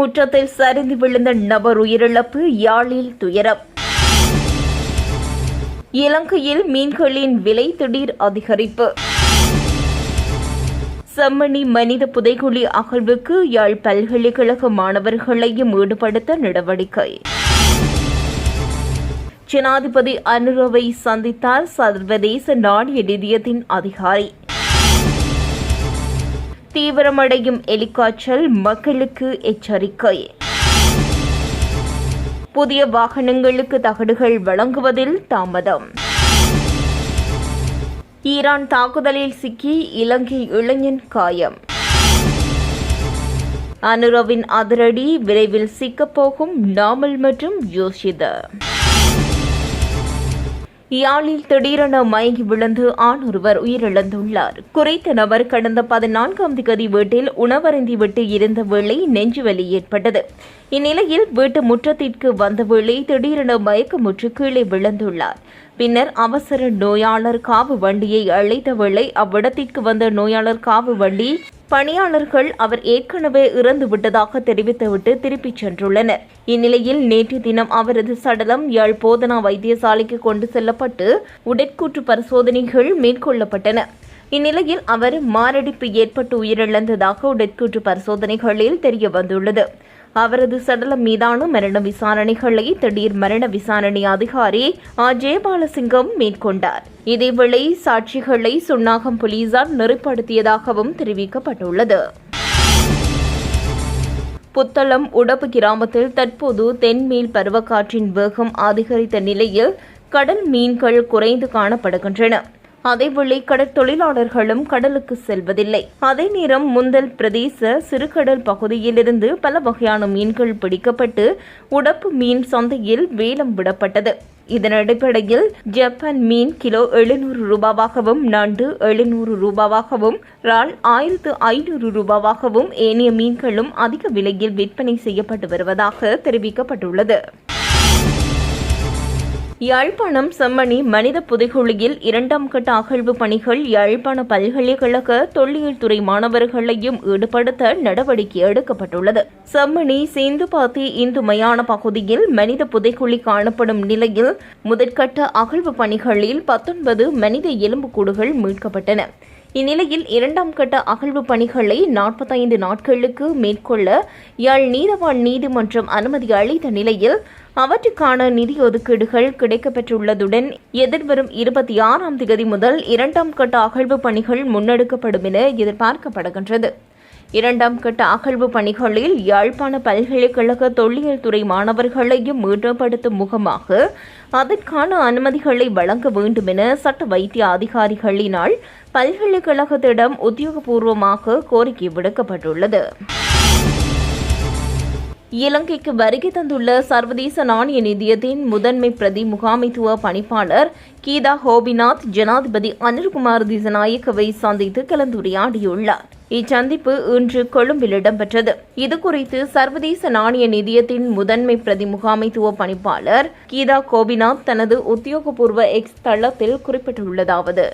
முற்றத்தில் சரிந்து விழுந்த நபர் உயிரிழப்பு யாழில் துயரம். இலங்கையில் மீன்களின் விலை திடீர் அதிகரிப்பு. செம்மணி மனித புதைகுழி அகழ்வுக்கு யாழ் பல்கலைக்கழக மாணவர்களையும் ஈடுபடுத்த நடவடிக்கை. ஜனாதிபதி அனுரவை சந்தித்தார் சர்வதேச நாணய நிதியத்தின் அதிகாரி. தீவிரமடையும் எலிக்காய்ச்சல் மக்களுக்கு எச்சரிக்கை. புதிய வாகனங்களுக்கு தகடுகள் வழங்குவதில் தாமதம். ஈரான் தாக்குதலில் சிக்கி இலங்கை இளைஞன் காயம். அனுரவின் அதிரடி விரைவில் சிக்கப்போகும் நாமல் மற்றும் யோஷிதர் யாழில் திடீரென மயங்கி விழுந்து ஆண் ஒருவர் உயிரிழந்துள்ளார். குறித்த நபர் கடந்த பதினான்காம் திகதி வீட்டில் உணவருந்திவிட்டு இருந்த வேளை நெஞ்சுவலி ஏற்பட்டது. இந்நிலையில் வீட்டு முற்றத்திற்கு வந்த வேளை திடீரென மயக்கமுற்று கீழே விழுந்துள்ளார். பின்னர் அவசர நோயாளர் காவு வண்டியை அழைத்த வேளை அவ்விடத்திற்கு வந்த நோயாளர் காவு வண்டி பணியாளர்கள் அவர் ஏற்கனவே இறந்து விட்டதாக தெரிவித்துவிட்டு திருப்பிச் சென்றுள்ளனர். இந்நிலையில் நேற்று தினம் அவரது சடலம் யாழ் போதனா வைத்தியசாலைக்கு கொண்டு செல்லப்பட்டு உடற்கூற்று பரிசோதனைகள் மேற்கொள்ளப்பட்டன. இந்நிலையில் அவர் மாரடைப்பு ஏற்பட்டு உயிரிழந்ததாக உடற்கூற்று பரிசோதனைகளில் தெரிய வந்துள்ளது அவரது சடலம் மீதான மரண விசாரணைகளை திடீர் மரண விசாரணை அதிகாரி ஆ. ஜெயபாலசிங்கம் மேற்கொண்டார். இதேவேளை சாட்சிகளை சுன்னாகம் போலீசார் நெறிப்படுத்தியதாகவும் தெரிவிக்கப்பட்டுள்ளது. புத்தளம் உடப்பு கிராமத்தில் தற்போது தென்மேல் பருவக்காற்றின் வேகம் அதிகரித்த நிலையில் கடல் மீன்கள் குறைந்து காணப்படுகின்றன. அதேவேளை கடற்தொழிலாளர்களும் கடலுக்கு செல்வதில்லை. அதே நேரம் முந்தல் பிரதேச சிறுகடல் பகுதியிலிருந்து பல வகையான மீன்கள் பிடிக்கப்பட்டு உடப்பு மீன் சந்தையில் வேலம் விடப்பட்டது. இதன் அடிப்படையில் ஜப்பான் மீன் கிலோ எழுநூறு ரூபாவாகவும் நண்டு எழுநூறு ரூபாவாகவும் இறால் ஆயிரத்து ஐநூறு ரூபாவாகவும் ஏனைய மீன்களும் அதிக விலையில் விற்பனை செய்யப்பட்டு வருவதாக தெரிவிக்கப்பட்டுள்ளது. யாழ்ப்பாணம் செம்மணி மனித புதைகுழியில் இரண்டாம் கட்ட அகழ்வு பணிகள் யாழ்ப்பாண பல்கலைக்கழக தொல்லியல் துறை மாணவர்களையும் ஈடுபடுத்த நடவடிக்கை எடுக்கப்பட்டுள்ளது. செம்மணி சேந்துபாத்தி இந்து மயான பகுதியில் மனித புதைக்குழி காணப்படும் நிலையில் முதற்கட்ட அகழ்வு பணிகளில் பத்தொன்பது மனித எலும்புக்கூடுகள் மீட்கப்பட்டன. இந்நிலையில் இரண்டாம் கட்ட அகழ்வு பணிகளை நாற்பத்தைந்து நாட்களுக்கு மேற்கொள்ள யாழ் நீதவான் நீதிமன்றம் அனுமதி அளித்த நிலையில் அவற்றுக்கான நிதி ஒதுக்கீடுகள் கிடைக்கப்பெற்றுள்ளதுடன் எதிர்வரும் இருபத்தி ஆறாம் தேதி முதல் இரண்டாம் கட்ட அகழ்வு பணிகள் முன்னெடுக்கப்படும் என எதிர்பார்க்கப்படுகின்றது. இரண்டாம் கட்ட அகழ்வு பணிகளில் யாழ்ப்பாண பல்கலைக்கழக தொல்லியல் துறை மாணவர்களையும் ஈடுபடுத்தும் முகமாக அதற்கான அனுமதிகளை வழங்க வேண்டும் என சட்ட வைத்திய அதிகாரிகளினால் பல்கலைக்கழகத்திடம் உத்தியோகபூர்வமாக கோரிக்கை விடுக்கப்பட்டுள்ளது. இலங்கைக்கு வருகை தந்துள்ள சர்வதேச நாணய நிதியத்தின் முதன்மை பிரதி முகாமைத்துவ பணிப்பாளர் கீதா ஹோபிநாத் ஜனாதிபதி அனில்குமார் திசநாயக்கவை சந்தித்து கலந்துரையாடியுள்ளார். இச்சந்திப்பு இன்று கொழும்பில் இடம்பெற்றது. இதுகுறித்து சர்வதேச நாணய நிதியத்தின் முதன்மை பிரதி முகாமைத்துவ பணிப்பாளர் கீதா கோபிநாத் தனது உத்தியோகபூர்வ எக்ஸ் தளத்தில் குறிப்பிட்டுள்ளதாவது.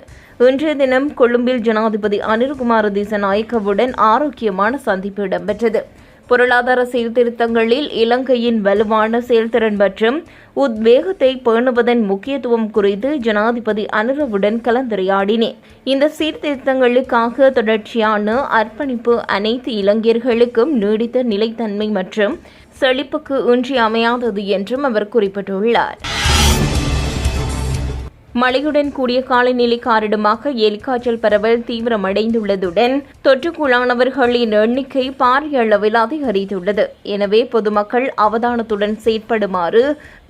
இன்றைய தினம் கொழும்பில் ஜனாதிபதி அனில்குமார் திசநாயக்கவுடன் ஆரோக்கியமான சந்திப்பு இடம்பெற்றது. பொருளாதார சீர்திருத்தங்களில் இலங்கையின் வலுவான செயல்திறன் மற்றும் உத்வேகத்தை பேணுவதன் முக்கியத்துவம் குறித்து ஜனாதிபதி அனுரவுடன் கலந்துரையாடினேன். இந்த சீர்திருத்தங்களுக்காக தொடர்ச்சியான அர்ப்பணிப்பு அனைத்து இளைஞர்களுக்கும் நீடித்த நிலைத்தன்மை மற்றும் செழிப்புக்கு இன்றியமையாதது என்றும் அவர் குறிப்பிட்டுள்ளார். மழையுடன் கூடிய காலநிலை காரணமாக எலிக்காய்ச்சல் பரவல் தீவிரமடைந்துள்ளதுடன் தொற்றுக்குள்ளானவர்களின் எண்ணிக்கை பாரிய அளவில் அதிகரித்துள்ளது. எனவே பொதுமக்கள் அவதானத்துடன் செயற்படுமாறு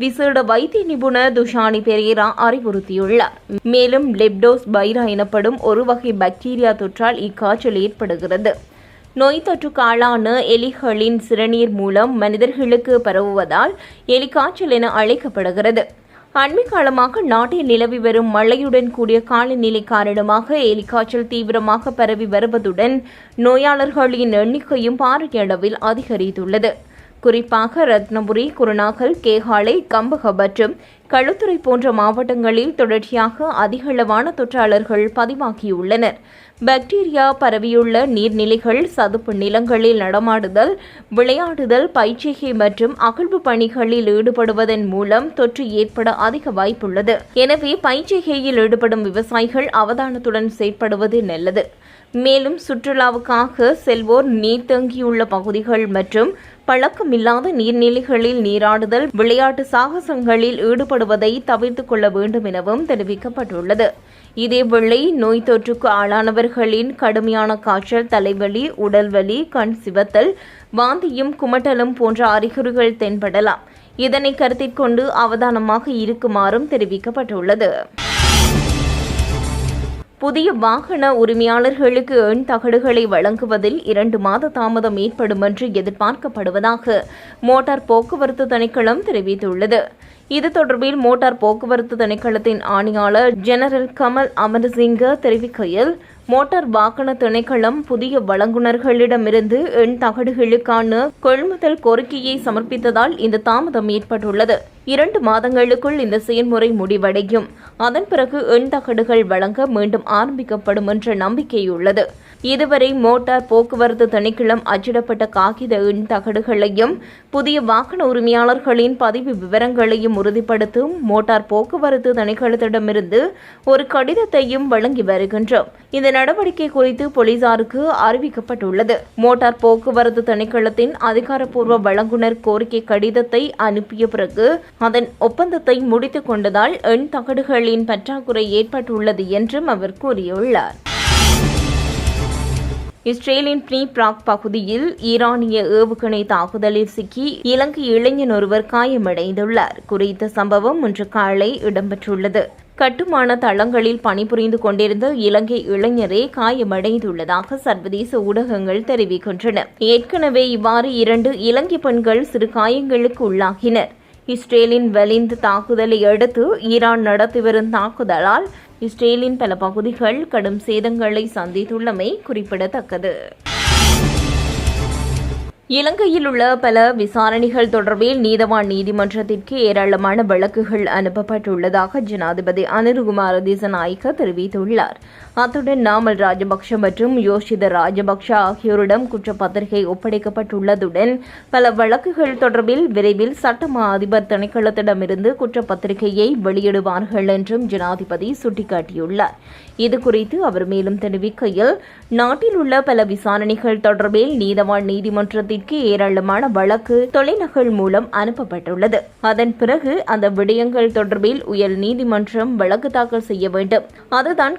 விசேட வைத்திய நிபுணர் துஷானி பெரேரா அறிவுறுத்தியுள்ளார். மேலும் லெப்டோஸ் பைரா எனப்படும் ஒரு வகை பாக்டீரியா தொற்றால் இக்காய்ச்சல் ஏற்படுகிறது. நோய் தொற்றுக்காளான எலிகளின் சிறுநீர் மூலம் மனிதர்களுக்கு பரவுவதால் எலிக்காய்ச்சல் என அழைக்கப்படுகிறது. அண்மைக்காலமாக நாட்டில் நிலவி வரும் மழையுடன் கூடிய காலநிலை காரணமாக எலிக்காய்ச்சல் தீவிரமாக பரவி வருவதுடன் நோயாளர்களின் எண்ணிக்கையும் பாரிய அளவில் அதிகரித்துள்ளது. குறிப்பாக ரத்னபுரி குருநாகல் கேகாலை கம்பக மற்றும் களுத்துறை போன்ற மாவட்டங்களில் தொடர்ச்சியாக அதிகளவான தொற்றாளர்கள் பதிவாகியுள்ளனர். பாக்டீரியா பரவியுள்ள நீர்நிலைகள் சதுப்பு நிலங்களில் நடமாடுதல் விளையாடுதல் பயிற்சிகை மற்றும் அகழ்வு பணிகளில் ஈடுபடுவதன் மூலம் தொற்று ஏற்பட அதிக வாய்ப்புள்ளது. எனவே பயிற்சிகையில் ஈடுபடும் விவசாயிகள் அவதானத்துடன் செயற்படுவது நல்லது. மேலும் சுற்றுலாவுக்காக செல்வோர் நீர் தங்கியுள்ள பகுதிகள் மற்றும் பழக்கமில்லாத நீர்நிலைகளில் நீராடுதல் விளையாட்டு சாகசங்களில் ஈடுபடுவதை தவிர்த்துக் கொள்ள வேண்டும் எனவும் தெரிவிக்கப்பட்டுள்ளது. இதேவேளை நோய் தொற்றுக்கு ஆளானவர்களின் கடுமையான காய்ச்சல் தலைவலி உடல்வலி கண் சிவத்தல் வாந்தியும் குமட்டலும் போன்ற அறிகுறிகள் தென்படலாம். இதனை கருத்தில் கொண்டு அவதானமாக இருக்குமாறும் தெரிவிக்கப்பட்டுள்ளது. புதிய வாகன உரிமையாளர்களுக்கு எண் தகடுகளை வழங்குவதில் இரண்டு மாத தாமதம் ஏற்படும் என்று எதிர்பார்க்கப்படுவதாக மோட்டார் போக்குவரத்து திணைக்களம் தெரிவித்துள்ளது. இது தொடர்பில் மோட்டார் போக்குவரத்து திணைக்களத்தின் ஆணையாளர் ஜெனரல் கமல் அமர்சிங்க தெரிவிக்கையில் மோட்டார் வாகன திணைக்களம் புதிய வழங்குனர்களிடமிருந்து எண் தகடுகளுக்கான கொள்முதல் கோரிக்கையை சமர்ப்பித்ததால் இந்த தாமதம் ஏற்பட்டுள்ளது. இரண்டு மாதங்களுக்குள் இந்த செயல்முறை முடிவடையும். அதன் பிறகு எண் தகடுகள் வழங்க மீண்டும் ஆரம்பிக்கப்படும் என்ற நம்பிக்கையுள்ளது. இதுவரை மோட்டார் போக்குவரத்து திணைக்களம் அச்சிடப்பட்ட காகித எண் தகடுகளையும் புதிய வாகன உரிமையாளர்களின் பதிவு விவரங்களையும் உறுதிப்படுத்தும் மோட்டார் போக்குவரத்து திணைக்களத்திடமிருந்து ஒரு கடிதத்தையும் வழங்கி வருகின்றோம். இந்த நடவடிக்கை குறித்து போலீசாருக்கு அறிவிக்கப்பட்டுள்ளது. மோட்டார் போக்குவரத்து திணைக்களத்தின் அதிகாரப்பூர்வ வழங்குனர் கோரிக்கை கடிதத்தை அனுப்பிய பிறகு அதன் ஒப்பந்தத்தை முடித்துக் கொண்டதால் எண் தகடுகளின் பற்றாக்குறை ஏற்பட்டுள்ளது என்றும் அவர் கூறியுள்ளார். இஸ்ரேலின் ப்ரீ பிராக் பகுதியில் ஈரானிய ஏவுகணை தாக்குதலில் சிக்கி இலங்கை இளைஞன் ஒருவர் காயமடைந்துள்ளார். குறித்த சம்பவம் இன்று காலை இடம்பெற்றுள்ளது. கட்டுமான தளங்களில் பணிபுரிந்து கொண்டிருந்த இலங்கை இளைஞரே காயமடைந்துள்ளதாக சர்வதேச ஊடகங்கள் தெரிவிக்கின்றன. ஏற்கனவே இவ்வாறு இரண்டு இலங்கை பெண்கள் சிறு காயங்களுக்கு உள்ளாகினர். இஸ்ரேலின் வலிந்து தாக்குதலை அடுத்து ஈரான் நடத்தி வரும் தாக்குதலால் இஸ்ரேலின் பல பகுதிகள் கடும் சேதங்களை சந்தித்துள்ளமை குறிப்பிடத்தக்கது. இலங்கையில் உள்ள பல விசாரணைகள் தொடர்பில் நீதவான் நீதிமன்றத்திற்கு ஏராளமான வழக்குகள் அனுப்பப்பட்டுள்ளதாக ஜனாதிபதி அனிருகுமார திசநாயக்க தெரிவித்துள்ளார். அத்துடன் நாமல் ராஜபக்ஷ மற்றும் யோஷித ராஜபக்ஷ ஆகியோரிடம் குற்றப்பத்திரிகை ஒப்படைக்கப்பட்டுள்ளதுடன் பல வழக்குகள் தொடர்பில் விரைவில் சட்டமா அதிபர் திணைக்களத்திடமிருந்து குற்றப்பத்திரிகையை வெளியிடுவார்கள் என்றும் ஜனாதிபதி சுட்டிக்காட்டியுள்ளார். இதுகுறித்து அவர் மேலும் தெரிவிக்கையில் நாட்டில் உள்ள பல விசாரணைகள் தொடர்பில் நீதவான் நீதிமன்றத்திற்கு ஏராளமான வழக்கு தொலைநகல் மூலம் அனுப்பப்பட்டுள்ளது. அதன் பிறகு அந்த விடயங்கள் தொடர்பில் உயர் நீதிமன்றம் வழக்கு தாக்கல் செய்ய வேண்டும். அதுதான்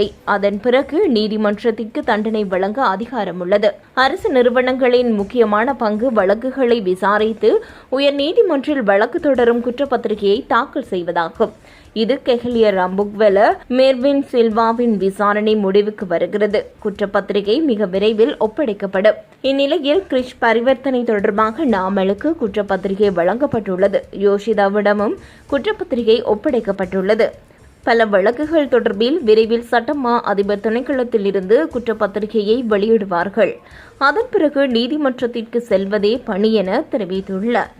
கடைசிப்படி அதன் பிறகு நீதிமன்றத்திற்கு தண்டனை வழங்க அதிகாரம் உள்ளது அரசு நிறுவனங்களின் முக்கியமான பங்கு வழக்குகளை விசாரித்து உயர் நீதிமன்றில் வழக்கு தொடரும் குற்றப்பத்திரிகையை தாக்கல் செய்வதாகும். இது கெஹலிய ரம்புக்வெல மேர்வின் சில்வாவின் விசாரணை முடிவுக்கு வருகிறது. குற்றப்பத்திரிகை மிக விரைவில் ஒப்படைக்கப்படும். இந்நிலையில் கிரிஷ் பரிவர்த்தனை தொடர்பாக நாமலுக்கு குற்றப்பத்திரிகை வழங்கப்பட்டுள்ளது. யோஷிதாவிடமும் குற்றப்பத்திரிகை ஒப்படைக்கப்பட்டுள்ளது. பல வழக்குகள் தொடர்பில் விரைவில் சட்டமா அதிபர் திணைக்களத்தில் இருந்து குற்றப்பத்திரிகையை வெளியிடுவார்கள். அதன் பிறகு நீதிமன்றத்திற்கு செல்வதே பணி என தெரிவித்துள்ளார்.